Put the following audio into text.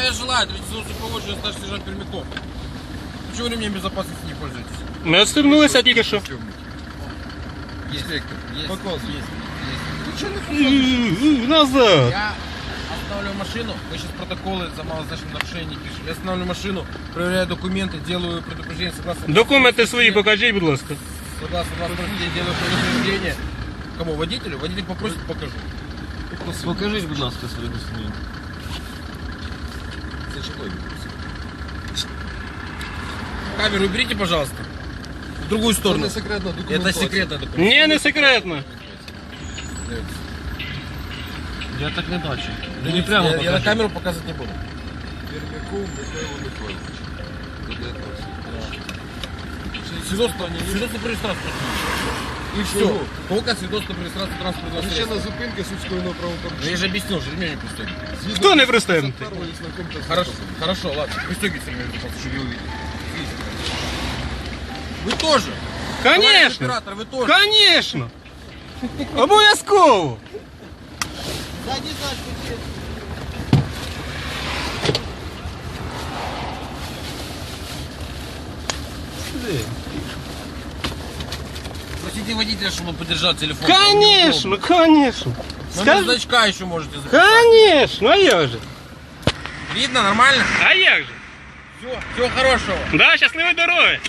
Здравия желаю, третий сезон суповоджу, старший сержант Пермяков. Почему ремнем безопасности не пользуетесь? Ми відстебнулися тільки що. Инспектор, есть. Показывай. Есть, есть. У-у-у, Назад. Я останавливаю машину, вы сейчас протоколы за малозначное нарушение пишете. Я останавливаю машину, проверяю документы, делаю предупреждение согласно... Документи свої покажіть, будь ласка. Согласно вас делаю предупреждение. Кому? Водителю? Водитель попросит, покажу. Покажіть, будь ласка, свої документи. Це чого? Камеру уберите, пожалуйста. В другую Це сторону. не секретна Это документація. секретная документ. Ні, не секретно. Я так не бачу. Я, Мені прямо я, я на покажи. камеру показывать не буду. Пермяков Михайло Михайлович. До 19. Свидетельство, свидетельство про регистрацию. И все. Только свидетельство про регистрацию транспортного Ще на средства. зупинці судського Ну, правопорушення. Я же объяснил, что ремень не пристегнут. Хто не пристебнутий? Хорошо, хорошо, ладно. Пристегивайте ремень чтобы я увидел. Вы тоже. Товарищ Конечно. оператор, вы тоже. Конечно. Обов'язково. Просите водителя, чтобы он подержал телефон. Конечно, конечно. Номер Скажи. значка еще можете записать. Конечно, а як же? Видно, нормально? А як же? Все, всего хорошего. Да, щасливої дороги.